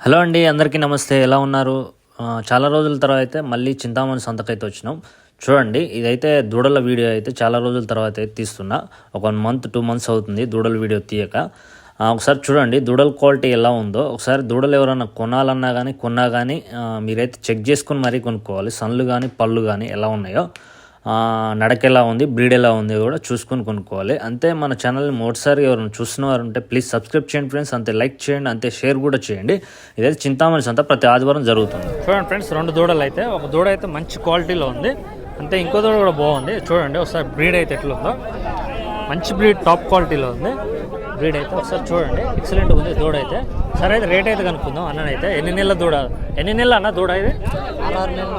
Hello అండి అందరికీ నమస్తే. ఎలా ఉన్నారు? చాలా రోజుల తర్వాత అయితే మళ్ళీ చింతామణి సంతకైతే వచ్చినాం. చూడండి ఇదైతే దూడల వీడియో అయితే చాలా రోజుల తర్వాత అయితే తీస్తున్నా. ఒక వన్ మంత్ టూ మంత్స్ అవుతుంది దూడల వీడియో తీయక. ఒకసారి చూడండి దూడల క్వాలిటీ ఎలా ఉందో. ఒకసారి దూడలు ఎవరైనా కొనాలన్నా కానీ కొన్నా కానీ మీరైతే చెక్ చేసుకుని మరీ కొనుక్కోవాలి. సన్లు కానీ పళ్ళు కానీ ఎలా ఉన్నాయో. నడక ఎలా ఉంది బ్రీడ్ ఎలా ఉంది కూడా చూసుకొని కొనుక్కోవాలి. అంతే మన ఛానల్ని మొదటిసారి ఎవరైనా చూస్తున్న వారు ఉంటే ప్లీజ్ సబ్స్క్రైబ్ చేయండి ఫ్రెండ్స్ అంతే లైక్ చేయండి అంతే షేర్ కూడా చేయండి. ఇదైతే చింతామణి సంత ప్రతి ఆదివారం జరుగుతుంది. చూడండి ఫ్రెండ్స్ రెండు దూడలు అయితే ఒక దూడ అయితే మంచి క్వాలిటీలో ఉంది. అంతే ఇంకో దూడ కూడా బాగుంది. చూడండి ఒకసారి బ్రీడ్ అయితే ఎట్లుందో. మంచి బ్రీడ్ టాప్ క్వాలిటీలో ఉంది. బ్రీడ్ అయితే ఒకసారి చూడండి. ఎక్సలెంట్ ఉంది దూడ అయితే. సరే అయితే రేట్ అయితే కనుక్కుందాం. అన్ననైతే ఎన్ని నెలల దూడ? ఎన్ని నెలలు అన్న దూడ ఇది? ఆరు నెలలు.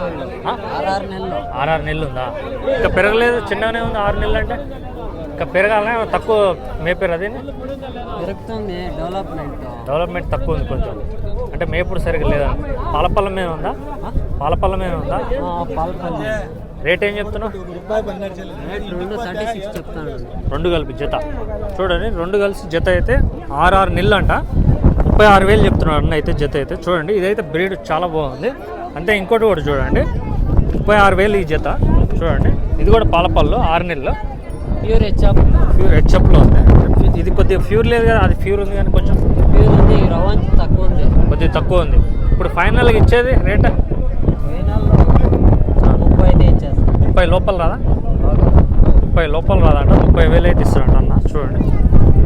ఆ? ఆరు నెలలు. ఆరు నెలలు ఉందా? ఇంకా పెరగలేదు చిన్నగానే ఉంది ఆరు నెలలు అంటే? ఇంకా పెరగాలనే? తక్కువ మేపేరు అది పెరుగుతుంది డెవలప్మెంట్. డెవలప్మెంట్ తక్కువ ఉంది కొంచెం. అంటే మేపుడు సరిగ్గా లేదా? పాలపల్ల మీద ఉందా? పాలపల్ల మీద ఉందా? పాలపల్లి. రేట్ ఏం చెప్తున్నావు? రెండు కలిపి జత. చూడండి రెండు కలిసి జత అయితే ఆరు ఆరు నెలలు అంట. ముప్పై ఆరు వేలు చెప్తున్నాడు అన్న అయితే జత అయితే. చూడండి ఇదైతే బ్రీడ్ చాలా బాగుంది. అంతే ఇంకోటి కూడా చూడండి. ముప్పై ఆరు వేలు ఈ జత. చూడండి ఇది కూడా పాలపల్లు ఆరు నెలలు ప్యూర్ హెచ్అప్ ఫ్యూర్ హెచ్ఎప్లో ఉంది. ఇది కొద్దిగా ఫ్యూర్ లేదు కదా అది ఫ్యూర్ ఉంది కానీ కొంచెం ప్యూర్ ఉంది రవాంచ్ తక్కువ ఉంది. కొద్దిగా తక్కువ ఉంది. ఇప్పుడు ఫైనల్గా ఇచ్చేది రేట్ వేనాల్లో ముప్పై అయితే ఇచ్చేస్తాను ముప్పై లోపల రాదా? ముప్పై లోపల రాదంట ముప్పై వేలు అయితే ఇస్తాడంట అన్న చూడండి.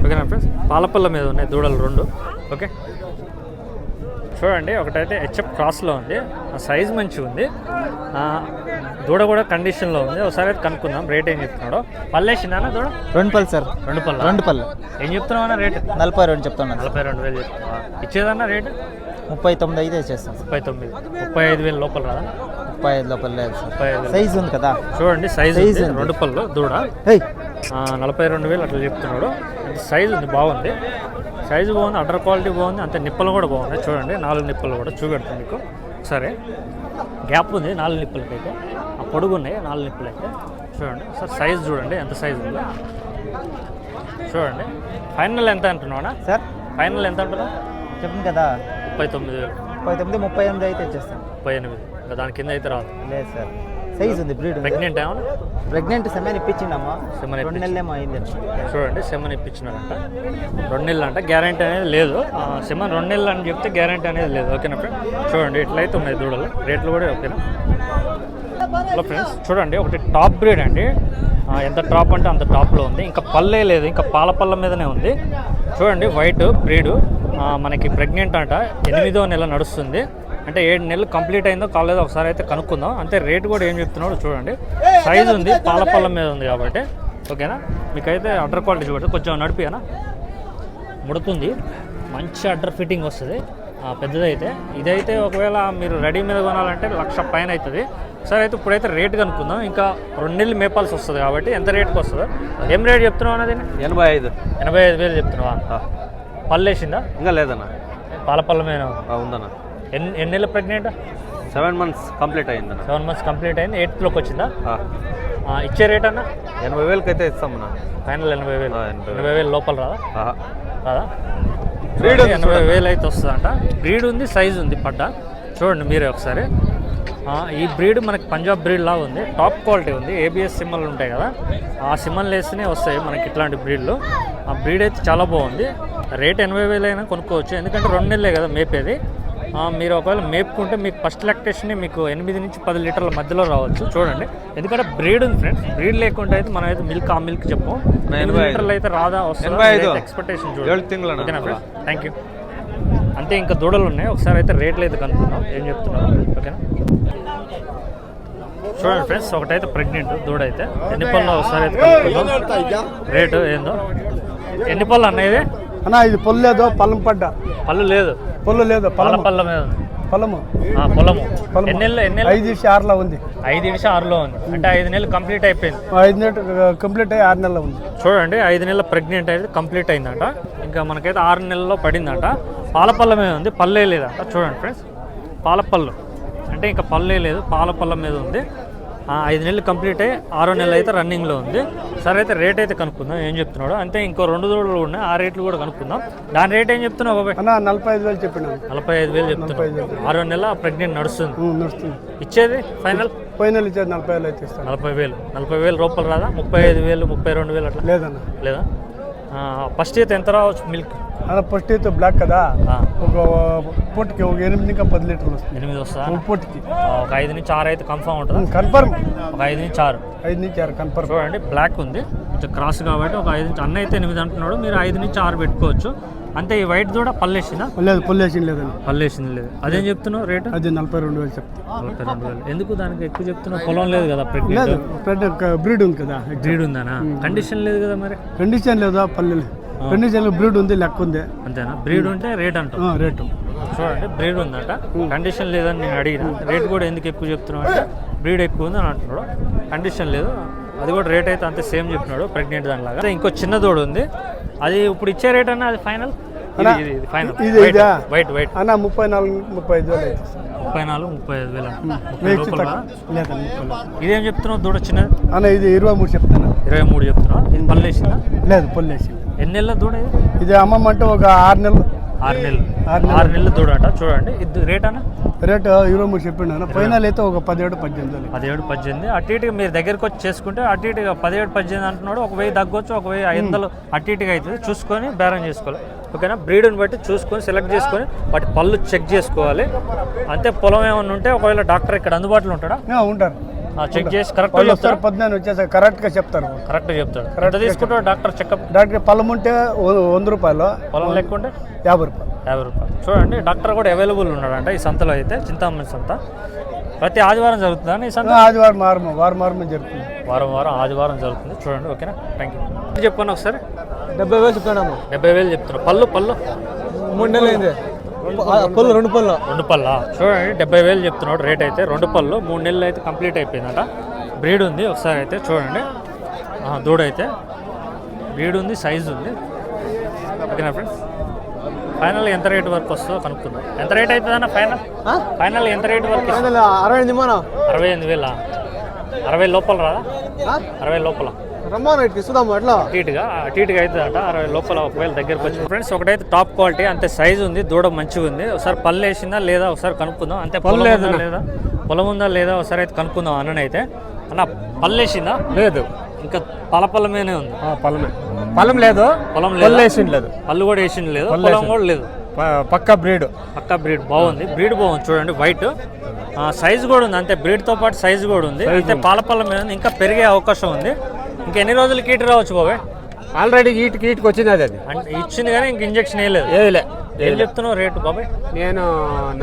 ఓకేనా ఫ్రెండ్స్ పాలపల్ల మీద ఉన్నాయి దూడలు రెండు ఓకే? చూడండి ఒకటైతే హెచ్ఎఫ్ క్రాస్లో ఉంది. ఆ సైజ్ మంచిగా ఉంది దూడ కూడా కండిషన్లో ఉంది. ఒకసారి అయితే కనుక్కుందాం. రేట్ ఏం చెప్తున్నాడో. పల్లేసిందా దూడ? రెండు పళ్ళు సార్. రెండు పల్ల రెండు పళ్ళు. ఏం చెప్తున్నావు రేట్? నలభై రెండు చెప్తున్నాను నలభై రెండు వేలు చెప్తున్నావా? ఇచ్చేదన్న రేటు? ముప్పై తొమ్మిది అయితే చేస్తాం సార్ ముప్పై తొమ్మిది. ముప్పై ఐదు వేలు లోపల రాదా? ముప్పై ఐదు లోపల లేదు ముప్పై ఐదు. సైజ్ ఉంది కదా. చూడండి సైజ్. రెండు పళ్ళు దూడ. నలభై రెండు వేలు అట్లా చెప్తున్నాడు. సైజ్ ఉంది బాగుంది. సైజు బాగుంది అడ్డర్ క్వాలిటీ బాగుంది అంతే నిప్పలు కూడా బాగున్నాయి. చూడండి నాలుగు నిప్పలు కూడా చూపెడతాను మీకు. సరే. గ్యాప్ ఉంది నాలుగు నిప్పులకి అయితే ఆ పొడుగు ఉన్నాయి నాలుగు నిప్పులు అయితే. చూడండి సార్ సైజ్ చూడండి ఎంత సైజ్ ఉందో. చూడండి ఫైనల్ ఎంత అంటున్నావునా? సార్? ఫైనల్ ఎంత అంటున్నావు? చెప్పింది కదా. ముప్పై తొమ్మిది. వేలు ముప్పై తొమ్మిది ముప్పై ఎనిమిది అయితే ఇచ్చేస్తాం ముప్పై ఎనిమిది. దాని కింద అయితే రాదు. లేదు సార్. సైజ్ ఉంది బ్రీడ్ ప్రెగ్నెంట్ ఏమన్నా ప్రెగ్నెంట్ సెమెన్ ఇప్పించిందమ్మా సెమెన్ రెండు నెలలేమో అయింది చూడండి సెమన్ ఇప్పించినారంట. రెండు నెలలు అంట గ్యారంటీ అనేది లేదు. సెమన్ రెండు నెలలు అని చెప్తే గ్యారంటీ అనేది లేదు. ఓకేనా ఫ్రెండ్ చూడండి ఇట్లయితే ఉన్నాయి దూడలు. రేట్లు కూడా ఓకేనా? హలో ఫ్రెండ్స్ చూడండి ఒకటి టాప్ బ్రీడ్ అండి. ఎంత టాప్ అంటే అంత టాప్లో ఉంది. ఇంకా పల్లే లేదు ఇంకా పాల పళ్ళ మీదనే ఉంది. చూడండి వైట్ బ్రీడు మనకి ప్రెగ్నెంట్ అంట ఎనిమిదో నెల నడుస్తుంది. అంటే ఏడు నెలలు కంప్లీట్ అయిందో కాలేదో ఒకసారి అయితే కనుక్కుందాం. అంతే రేట్ కూడా ఏం చెప్తున్నాడో చూడండి. సైజ్ ఉంది పాల పళ్ళ మీద ఉంది కాబట్టి. ఓకేనా? మీకైతే అడ్డర్ క్వాలిటీ చూడండి కొంచెం నడిపియనా? ముడుతుంది. మంచి అడ్డర్ ఫిట్టింగ్ వస్తుంది. పెద్దదైతే. ఇదైతే ఒకవేళ మీరు రెడీ మీద కొనాలంటే లక్ష పైన అవుతుంది. సరే అయితే ఇప్పుడైతే రేట్ కనుక్కుందాం. ఇంకా రెండు నెలలు మేపాల్సి వస్తుంది కాబట్టి ఎంత రేట్కి వస్తుందో. ఏం రేట్ చెప్తున్నావు అన్నది ఎనభై ఐదు. ఎనభై ఐదు వేలు చెప్తున్నావా? పళ్ళు వేసిందా? ఇంకా లేదన్న. పాల పళ్ళ మీద ఆ, ఉందన్న. ఎన్ని ఎన్ని నెలలు ప్రెగ్నెంట్ సెవెన్ మంత్స్ కంప్లీట్ అయిందన్న. సెవెన్ మంత్స్ కంప్లీట్ అయింది. ఎయిత్లోకి వచ్చిందా? ఇచ్చే రేట్ అన్న? ఎనభై వేలకి అయితే ఇస్తామన్న ఫైనల్ ఎనభై వేలు. ఎనభై వేలు. లోపల రాదా? చూడండి, ఉంది ఎనభై వేలు అయితే వస్తుందంట. బ్రీడ్ ఉంది సైజ్ ఉంది పడ్డ. చూడండి మీరే ఒకసారి. ఈ బ్రీడ్ మనకి పంజాబ్ బ్రీడ్ లాగా ఉంది. టాప్ క్వాలిటీ ఉంది. ఏబిఎస్ సిమ్మలు ఉంటాయి కదా. ఆ సిమ్మలు వేస్తేనే వస్తాయి మనకి ఇట్లాంటి బ్రీడ్లు ఆ బ్రీడ్ అయితే చాలా బాగుంది. రేట్ ఎనభై వేలు అయినా కొనుక్కోవచ్చు. ఎందుకంటే రెండు నెలలే కదా మేపేది. మీరు ఒకవేళ మేపుకుంటే మీకు ఫస్ట్ లాక్టేషన్ మీకు ఎనిమిది నుంచి పది లీటర్ల మధ్యలో రావచ్చు. చూడండి. ఎందుకంటే బ్రీడ్ ఉంది ఫ్రెండ్స్ బ్రీడ్ లేకుంటే అయితే మనం అయితే మిల్క్ ఆ మిల్క్ చెప్పు. లీటర్లు అయితే రాదా. వస్తుంది? ఎక్స్పెక్టేషన్ చూడండి. థ్యాంక్ యూ అంతే ఇంకా దూడలు ఉన్నాయి. ఒకసారి అయితే రేట్లు అయితే కనుక్కుందాం. ఏం చెప్తున్నారు ఓకేనా? చూడండి ఫ్రెండ్స్ ఒకటైతే ప్రెగ్నెంట్ దూడ అయితే. ఎన్ని పళ్ళు ఒకసారి అయితే కనుక్కుందాం. రేటు ఏందో? ఎన్ని పళ్ళు అన్నది అన్న ఇది పొల్లు లేదు పల్లం పడ్డ. పళ్ళు లేదు. పొల్లు లేదు పళ్ళ పళ్ళ మీద పొలము పొలము. ఎన్ని ఎన్ని ఐదు ఇచ్చి ఆరులో ఉంది. ఐదు ఇడిసి ఆరులో ఉంది. అంటే ఐదు నెలలు కంప్లీట్ అయిపోయింది. ఐదు నెలలు కంప్లీట్ అయ్యి ఆరు నెలలు ఉంది. చూడండి ఐదు నెలల ప్రెగ్నెంట్ అయితే కంప్లీట్ అయిందంట. ఇంకా మనకైతే ఆరు నెలల్లో పడిందంట. పాలపల్ల మీద ఉంది. పల్లే లేదంట చూడండి ఫ్రెండ్స్. పాలపల్లు. అంటే ఇంకా పల్లే లేదు పాలపల్ల మీద ఉంది. ఆ, ఐదు నెలలు కంప్లీట్ అయ్యి ఆరో నెల అయితే రన్నింగ్లో ఉంది. సరే అయితే రేట్ అయితే కనుక్కుందాం. ఏం చెప్తున్నాడు. అంతే ఇంకో రెండు దూడలు ఉన్నాయి. ఆ రేట్లు కూడా కనుక్కుందాం. దాని రేట్ ఏం చెప్తున్నావు బాబాయ్? నలభై ఐదు వేలు చెప్పినాను నలభై ఐదు వేలు చెప్తున్నావు. ఆరో నెల ప్రెగ్నెంట్ నడుస్తుంది. ఇచ్చేది ఫైనల్? పోయిన ఇచ్చేది నలభై వేలు అయితే ఇస్తాను. నలభై వేలు. నలభై వేలు రూపాయలు రాదా? ముప్పై ఐదు వేలు ముప్పై రెండు వేలు అట్లా? లేదన్న. లేదా? ఫస్ట్ అయితే ఎంత రావచ్చు మిల్క్? అన్న ఫస్ట్ అయితే బ్లాక్ కదా. ఒక పూటకి ఒక ఎనిమిది ఇంకా పది లీటర్లు వస్తుంది. ఎనిమిది వస్తా ఒక పూటకి. ఒక ఐదు నుంచి ఆరు అయితే కన్ఫామ్ ఉంటుందా? కన్ఫర్మ్ ఒక ఐదు నుంచి ఆరు. ఐదు నుంచి ఆరు కన్ఫర్మ్ చూడండి బ్లాక్ ఉంది. కొంచెం క్రాస్ కాబట్టి ఒక ఐదు నుంచి అన్న అయితే ఎనిమిది అంటున్నాడు. మీరు ఐదు నుంచి ఆరు పెట్టుకోవచ్చు. అంతే ఈ వైట్ కూడా పల్లేసిందా లేదు పొల్లేషన్ లేదండి. పల్లేసింది లేదు. అదేం చెప్తున్నావు రేటు? అది నలభై రెండు వేలు చెప్తా. నలభై రెండు వేలు. ఎందుకు దానికి ఎక్కువ చెప్తున్నావు? పొలం లేదు కదా లేదు బ్రీడ్ ఉంది కదా బ్రీడ్ ఉందానా? కండిషన్ లేదు కదా మరి? కండిషన్ లేదా? పల్లెలు కండిషన్ బ్రీడ్ ఉంది లెక్క ఉంది. అంతేనా? బ్రీడ్ ఉంటే రేట్ అంటాం రేటు చూడండి బ్రీడ్ ఉందంట. కండిషన్ లేదని నేను అడిగిన. రేట్ కూడా ఎందుకు ఎక్కువ చెప్తున్నావు అంటే బ్రీడ్ ఎక్కువ ఉంది అని అంటున్నాడు. కండిషన్ లేదు. అది కూడా రేట్ అయితే అంతే సేమ్ చెప్తున్నాడు ప్రెగ్నెంట్ దానిలాగా. ఇంకో చిన్న దూడ ఉంది. అది ఇప్పుడు ఇచ్చే రేట్ అన్న అది ఫైనల్? వైట్ వైట్ అన్న ముప్పై నాలుగు ముప్పై ఐదు వేలు ముప్పై నాలుగు ముప్పై ఐదు వేలు. ఇదేం చెప్తున్నావు దూడ చిన్నది? అన్న ఇది ఇరవై మూడు చెప్తాను ఇరవై మూడు చెప్తున్నావు? ఇది పల్లేసిందా లేదు పొల్లేసి ఎన్ని నెలల దూడ ఇది? అమ్మమ్మ అంటే ఒక ఆరు నెలలు. ఆరు నెలలు. ఆరు నెలలు. దూడ అంట చూడండి ఇది రేట్ అన్న రేటు ఇరవై మూడు చెప్పిండు అన్న ఫైనల్ అయితే ఒక పదిహేడు పద్దెనిమిది పదిహేడు పద్దెనిమిది. అటు ఇటుగా మీరు దగ్గరికి వచ్చి చేసుకుంటే అటు ఇటుగా పదిహేడు పద్దెనిమిది అంటున్నాడు. ఒక వెయ్యి తగ్గొచ్చు ఒక వెయ్యి ఐదు వందలు అటు ఇటుగా అవుతుంది. చూసుకొని బేరం చేసుకోవాలి. ఓకేనా? బ్రీడ్ని బట్టి చూసుకొని సెలెక్ట్ చేసుకొని వాటి పళ్ళు చెక్ చేసుకోవాలి. అంతే పొలం ఏమైనా ఉంటే ఒకవేళ డాక్టర్ ఇక్కడ అందుబాటులో ఉంటాడా? ఆ, ఉంటారు. చెక్ చేసి కరెక్ట్ చెప్తారు? వస్తారు పద్దెనిమిది వచ్చేసరికి కరెక్ట్గా చెప్తారు. కరెక్ట్ చెప్తాడు ఎంత తీసుకుంటాడు డాక్టర్ చెకప్ డాక్టర్ పొలం ఉంటే వంద రూపాయలు. పొలం లేకుంటే యాభై రూపాయలు. యాభై రూపాయలు. చూడండి డాక్టర్ కూడా అవైలబుల్ ఉన్నాడంట ఈ సంతలో అయితే చింతామణి సంత. ప్రతి ఆదివారం జరుగుతుందా ఈ సంత? ఆదివారం వారం వారం వారం జరుగుతుంది. వారం వారం ఆదివారం జరుగుతుంది. చూడండి ఓకేనా? థ్యాంక్ యూ చెప్పండి ఒకసారి? డెబ్బై వేలు చెప్తాను డెబ్బై వేలు చెప్తున్నారు పళ్ళు పళ్ళు? మూడు నెలలు అయింది. పళ్ళు రెండు పళ్ళు. రెండు పళ్ళ? చూడండి డెబ్బై వేలు చెప్తున్నాడు. రేట్ అయితే రెండు పళ్ళు మూడు నెలలు అయితే కంప్లీట్ అయిపోయిందట. బ్రీడ్ ఉంది ఒకసారి అయితే చూడండి. ఆ, దూడ అయితే. బ్రీడ్ ఉంది సైజ్ ఉంది. ఓకేనా ఫ్రెండ్స్ ఫైనల్ ఎంత రేట్ వరకు వస్తుందో కనుక్కుందాం. ఎంత రేట్ అవుతుందన్న ఫైనల్ ఫైనల్ ఎంత రేట్ వరకు? అరవై ఎనిమిది మనం అరవై ఎనిమిది వేల? అరవై లోపల రాదా అరవై లోపల. రమ్మను అవుతుందట అరవై లోపల ఒకవేళ దగ్గరకు వచ్చి ఫ్రెండ్స్ ఒకటైతే టాప్ క్వాలిటీ అంతే సైజ్ ఉంది దూడ మంచిగా ఉంది. ఒకసారి పళ్ళు వేసిందా లేదా ఒకసారి కనుక్కుందాం. అంతే పొలం ఉందా లేదా? పొలం ఉందా లేదా ఒకసారి అయితే కనుక్కుందాం అన్న అయితే అన్న పళ్ళు వేసిందా? లేదు. ఇంకా పల పొలమేనే ఉంది. పొలమే పొలం లేదు. పొలం పళ్ళు లేదు? లేదు. పళ్ళు కూడా వేసింది లేదు. పళ్ళు పొలం. కూడా లేదు. పక్క బ్రీడ్. పక్కా బ్రీడ్ బాగుంది. బ్రీడ్ బాగుంది. చూడండి వైట్. సైజ్ కూడా ఉంది. అంతే బ్రీడ్తో పాటు సైజ్ కూడా ఉంది. అయితే పాల పళ్ళ మీద. ఇంకా పెరిగే అవకాశం ఉంది. ఇంకా ఎన్ని రోజులు కీటి రావచ్చు బాబాయ్? ఆల్రెడీ ఈటికి ఈటికి వచ్చింది అది అది. అంటే ఇచ్చింది కానీ ఇంక ఇంజక్షన్ వేయలేదు ఏదిలే ఏం చెప్తున్నావు రేటు బాబాయ్? నేను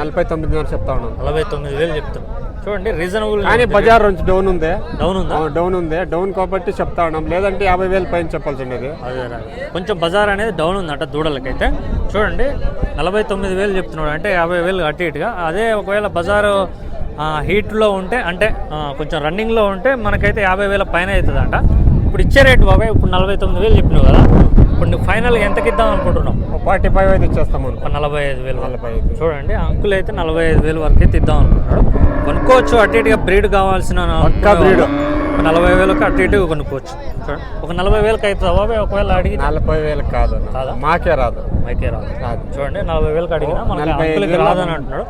నలభై తొమ్మిదిన్నర చెప్తా ఉన్నాను. నలభై తొమ్మిది వేలు చెప్తున్నావు. చూడండి రీజనబుల్ కానీ బజార్ నుంచి డౌన్ ఉంది. డౌన్ ఉందా? డౌన్ ఉంది. డౌన్ కాబట్టి చెప్తా ఉన్నాం. లేదంటే యాభై వేలు పైన చెప్పాల్సి ఉండేది అదే. కొంచెం బజార్ అనేది డౌన్ ఉందట దూడలకైతే. చూడండి నలభై తొమ్మిది వేలు చెప్తున్నాడు. అంటే యాభై వేలు అటు ఇటుగా. అదే ఒకవేళ బజారు హీట్లో ఉంటే అంటే కొంచెం రన్నింగ్లో ఉంటే మనకైతే యాభై వేల పైన అవుతుందంట. ఇప్పుడు ఇచ్చే రేటు బాబాయ్ ఇప్పుడు నలభై తొమ్మిది వేలు చెప్పినావు కదా. ఇప్పుడు నువ్వు ఫైనల్గా ఎంతకి ఇద్దాం అనుకుంటున్నావు? ఫార్టీ ఫైవ్ అయితే ఇచ్చేస్తాము నలభై ఐదు వేలు నలభై ఐదు చూడండి అంకుల్ అయితే నలభై ఐదు వేలు వరకు అయితే ఇద్దాం అనుకుంటున్నాడు. కొనుక్కోవచ్చు అటు ఇటుగా బ్రీడ్ కావాల్సిన. ఒక నలభై వేలకు అటు ఇటు కొనుక్కోవచ్చు. ఒక నలభై వేలకు అవుతుందా బాబాయ్ ఒకవేళ అడిగి నలభై వేలు కాదు కాదా? మాకే రాదు. మైకే రాదు. రాదు. చూడండి నలభై వేలకు అడిగినా ఐదు అంకుల్కి రాదని అంటున్నాడు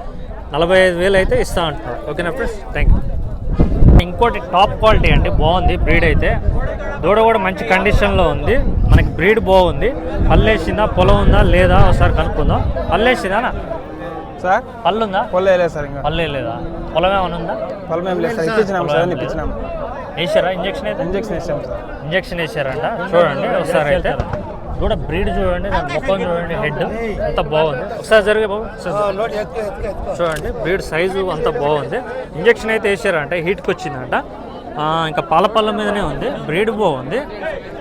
నలభై ఐదు వేలు అయితే ఇస్తా అంటున్నాడు. ఓకేనా ఫ్రెండ్స్ థ్యాంక్ యూ ఇంకోటి టాప్ క్వాలిటీ అండి బాగుంది బ్రీడ్ అయితే. దూడ కూడా మంచి కండిషన్లో ఉంది. మనకి బ్రీడ్ బాగుంది. పల్లేసిందా పొలం ఉందా లేదా ఒకసారి కనుక్కుందాం. పల్లేసిందా సార్? పళ్ళు ఉందా పొలం వేయలేదు సార్ ఇంకా. పొలం ఏమైనా ఉందా? పొలం ఏం లేదు సార్ వేసారా ఇంజక్షన్ అయితే? ఇంజక్షన్ ఇస్తాం సార్. ఇంజక్షన్ వేసారంట. చూడండి ఒకసారి అయితే. కూడా బ్రీడ్ చూడండి దాని ముఖం చూడండి హెడ్ అంత బాగుంది. ఒకసారి జరిగే బాబు చూడండి బ్రీడ్ సైజు అంత బాగుంది. ఇంజక్షన్ అయితే వేసారంట హీట్కి వచ్చిందంట. ఆ, ఇంకా పాల పళ్ళ మీదనే ఉంది. బ్రీడ్ బాగుంది.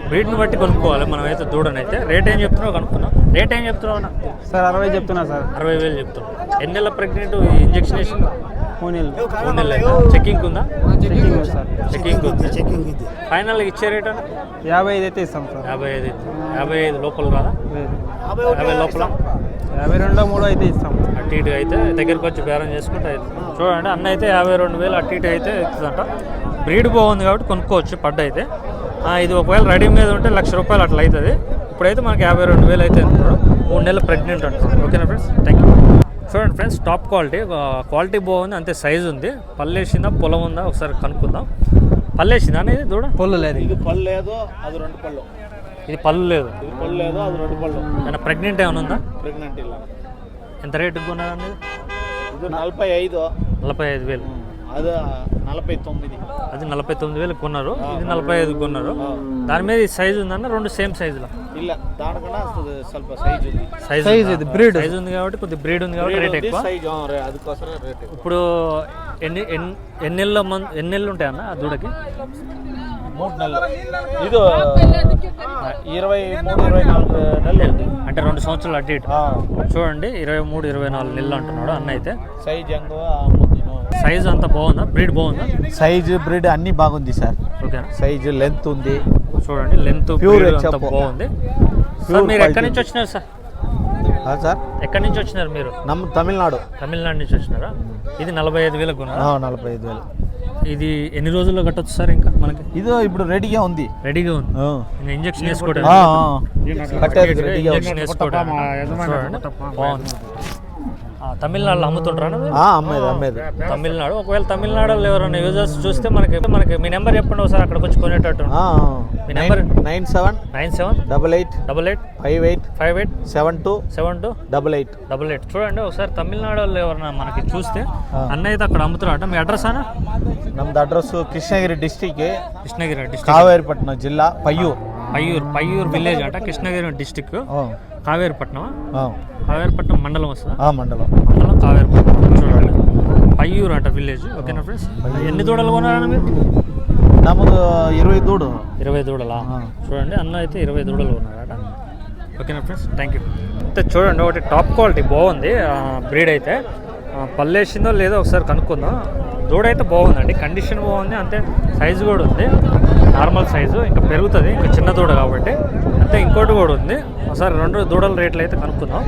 బ్రీడ్ని బట్టి కొనుక్కోవాలి మనం అయితే దూడనైతే. రేట్ ఏం చెప్తున్నావు కనుక్కున్నాం రేట్ ఏం చెప్తున్నావు అన్న? సార్ అరవై చెప్తున్నా సార్. అరవై వేలు చెప్తున్నాం ఎన్ని నెలల ప్రెగ్నెంట్ ఇంజక్షన్ వేసి చెక్కింగ్ ఉందా? చెక్కింగ్ సార్ చెక్కింగ్ ఉంది. ఫైనల్ ఇచ్చే రేట్ అన్న యాభై ఐదు అయితే ఇస్తాం సార్. యాభై ఐదు యాభై ఐదు లోపల రాదా? యాభై లోపల? యాభై రెండో మూడో అయితే ఇస్తాం. అటు ఇటు అయితే దగ్గరికి వచ్చి బేరం చేసుకుంటే చూడండి అన్న అయితే యాభై రెండు వేలు అటు ఇటు అయితే అవుతుందంట బ్రీడ్ బాగుంది కాబట్టి కొనుక్కోవచ్చు పడ్డ అయితే. ఆ, ఇది ఒకవేళ రెడీ మీద ఉంటే లక్ష రూపాయలు అట్లా అవుతుంది. ఇప్పుడైతే మనకి యాభై రెండు వేలు అయితే అంటున్నాడు. మూడు నెలలు ప్రెగ్నెంట్ అంటున్నాడు. ఓకేనా ఫ్రెండ్స్? థ్యాంక్ యూ చూడండి ఫ్రెండ్స్ టాప్ క్వాలిటీ క్వాలిటీ బాగుంది అంతే సైజు ఉంది. పల్లేసిందా పొలం ఉందా ఒకసారి కనుక్కుందాం. పల్లేసిందా అనేది దూడ పొల్లు లేదు. ఇది పళ్ళు లేదు అది రెండు పళ్ళు. ఇది పళ్ళు లేదు. ఇది పళ్ళు లేదు అది రెండు పళ్ళు. ఏమైనా ప్రెగ్నెంట్ ఏమైనా ఉందా? ప్రెగ్నెంట్ ఇలా. ఎంత రేటుకి కొన్నారు అనేది ఇది నలభై ఐదు. నలభై ఐదు వేలు. అది నలభై తొమ్మిది అది నలభై తొమ్మిది వేలు కొన్నారు ఇది నలభై ఐదు కొన్నారు దాని మీద ఈ సైజు ఉందన్న రెండు సేమ్ సైజులో ಇಲ್ಲ దానికన్నా ಸ್ವಲ್ಪ సైజ్ ఉంది సైజ్ Size ఇది, breed. సైజ్ ఉంది కాబట్టి కొద్ది బ్రీడ్ ఉంది కాబట్టి రేట్ ఎక్కువ సైజ్ ಅದಕ್ಕೋಸ್ಕರ ರೇಟ್ ఇప్పుడు ఎన్ని ఎన్ని ఎన్ని నెలల మంత్ ఎన్ని నెలలు ఉంటాయన్న ఆ దూడకి మూడు నెలలు ఇది ఇరవై మూడు ఇరవై నాలుగు నెలలు అంటే రెండు సంవత్సరాలు అటు ఇటు చూడండి ఇరవై మూడు ఇరవై నాలుగు నెలలు అంటున్నాడు అన్న అయితే సైజ్ ಹೆಂಗೋ సైజ్ అంతా బాగుందా? బ్రీడ్ బాగుందా? సైజ్ బ్రీడ్ అన్ని బాగుంది సార్. ఓకేనా సైజ్ లెంత్ ఉంది. చూడండి లెంత్ Pure అంతా. బాగుంది. సార్ మీరు ఎక్కడి. నుంచి వచ్చినారు సార్? సార్? ఎక్కడి నుంచి వచ్చినారు మీరు? నమ్ తమిళనాడు. తమిళనాడు నుంచి వచ్చినారా? ఇది నలభై ఐదు వేలకు నలభై ఐదు వేలు. ఇది ఎన్ని రోజుల్లో కట్టొచ్చు సార్ ఇంకా మనకి? ఇది ఇప్పుడు రెడీగా ఉంది. రెడీగా ఉంది. ఇంకా ఇంజక్షన్ వేసుకోవడం ఆ, ఆ. కట్టేది రెడీగా ఉంది. ఇంజక్షన్ వేసుకోవడం. బాగుంది. తమిళనాడులో అమ్ముతుంటారా అమ్మేది అమ్మేది. తమిళనాడు. ఒకవేళ తమిళనాడులో ఎవరైనా యూజర్స్ చూస్తే మనకి మనకి మీ నెంబర్ చెప్పండి ఒకసారి అక్కడ వచ్చి కొనేటట్టు. మీ number nine seven nine seven double eight double eight five eight five eight seven two seven two double eight double eight చూడండి ఒకసారి తమిళనాడులో ఎవరైనా మనకి చూస్తే అన్న అయితే అక్కడ అమ్ముతున్నాడు మీ అడ్రస్ అన్న? నమ్మది address Krishnagiri district Krishnagiri district Kaveripatnam జిల్లా పయ్యూర్. పయ్యూర్ పయ్యూర్ విలేజ్ అంట కృష్ణగిరి డిస్టిక్ కావేరిపట్నం కావేరపట్నం మండలం వస్తుందా? మండలం. మండలం కావేరపట్నం. చూడండి. పయ్యూరు అంట విలేజ్ ఓకేనా ఫ్రెండ్స్ ఎన్ని దూడలు కొనాలన్నా మీరు? నాకు ఇరవై దూడలు. ఇరవై దూడలా? చూడండి అన్న అయితే ఇరవై దూడలు కొన్నారట. ఓకేనా ఫ్రెండ్స్ థ్యాంక్ యూ అయితే చూడండి ఒకటి టాప్ క్వాలిటీ బాగుంది. బ్రీడ్ అయితే. పల్లేసిందో లేదో ఒకసారి కనుక్కుందాం. దూడ అయితే బాగుందండి. కండిషన్ బాగుంది. అంతే సైజు కూడా ఉంది. నార్మల్ సైజు ఇంకా పెరుగుతుంది. ఇంకా చిన్న దూడ కాబట్టి. అంతే ఇంకోటి కూడా ఉంది. ఒకసారి రెండు దూడల రేట్లు అయితే కనుక్కుందాం.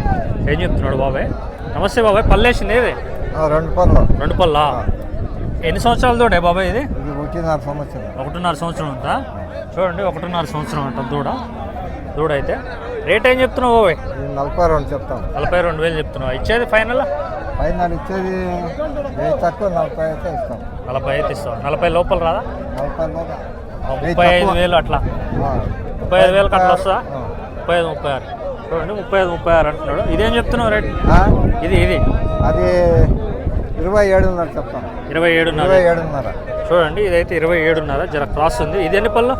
ఏం చెప్తున్నాడు బాబాయ్? నమస్తే బాబాయ్. పల్లేసింది ఏది? రెండు పనులు రెండు పళ్ళా? ఎన్ని సంవత్సరాల దూడే బాబాయ్ ఇది? ఒకటిన్నర సంవత్సరం. ఒకటిన్నర సంవత్సరం ఉందా? చూడండి ఒకటిన్నర సంవత్సరం అంట దూడ. దూడ అయితే రేట్ ఏం చెప్తున్నావు బాబాయ్? నలభై రెండు చెప్తాం. నలభై రెండు వేలు చెప్తున్నావు. ఇచ్చేది ఫైనల్? ఫైనల్ ఇచ్చేది తక్కువ నలభై అయితే ఇస్తాం. నలభై అయితే ఇస్తావు నలభై లోపల రాదా? నలభై ఆ, ముప్పై ఐదు వేలు అట్లా. ముప్పై ఐదు వేలకు అట్లా వస్తుందా. ముప్పై ఐదు ముప్పై ఆరు. చూడండి ముప్పై ఐదు ముప్పై ఆరు అంటున్నాడు. ఇదేం చెప్తున్నావు రేట్? ఇది ఇది. అది ఇరవై ఏడున్నర చెప్తాం. ఇరవై ఏడున్నర. ఇరవై ఏడున్నర. చూడండి ఇదైతే ఇరవై ఏడున్నర. జర క్రాస్ ఉంది. ఇది ఎన్ని పళ్ళు?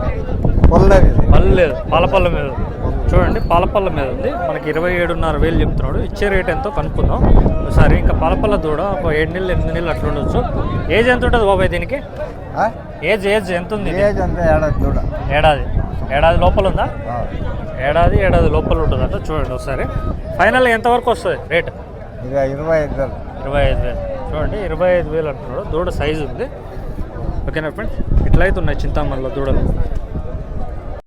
ఇది పళ్ళు లేదు. పాలపళ్ళ మీద. ఉంది. చూడండి పాలపళ్ళ మీద ఉంది. మనకి ఇరవై ఏడున్నర వేలు చెప్తున్నాడు. ఇచ్చే రేట్ ఎంతో కనుక్కుందాం. ఒకసారి ఇంకా పాలపళ్ళ దూడ ఒక ఏడు నెలలు ఎనిమిది నెలలు అట్లా ఉండొచ్చు. ఏజ్ ఎంత ఉంటుంది బాబాయ్ దీనికి? ఏజ్ ఏజ్ ఎంత ఉంది? ఏజ్ అంతా ఏడాది దూడ. ఏడాది. ఏడాది లోపల ఉందా. ఏడాది ఏడాది లోపల ఉంటుందంట. చూడండి ఒకసారి. ఫైనల్ ఎంతవరకు వస్తుంది రేట్? ఇరవై ఐదు వేలు. ఇరవై ఐదు వేలు. చూడండి ఇరవై ఐదు వేలు అంటున్నాడు. దూడ సైజు ఉంది. ఓకేనా ఫ్రెండ్స్? ఇట్లయితే ఉన్నాయి చింతామణిలో దూడలు.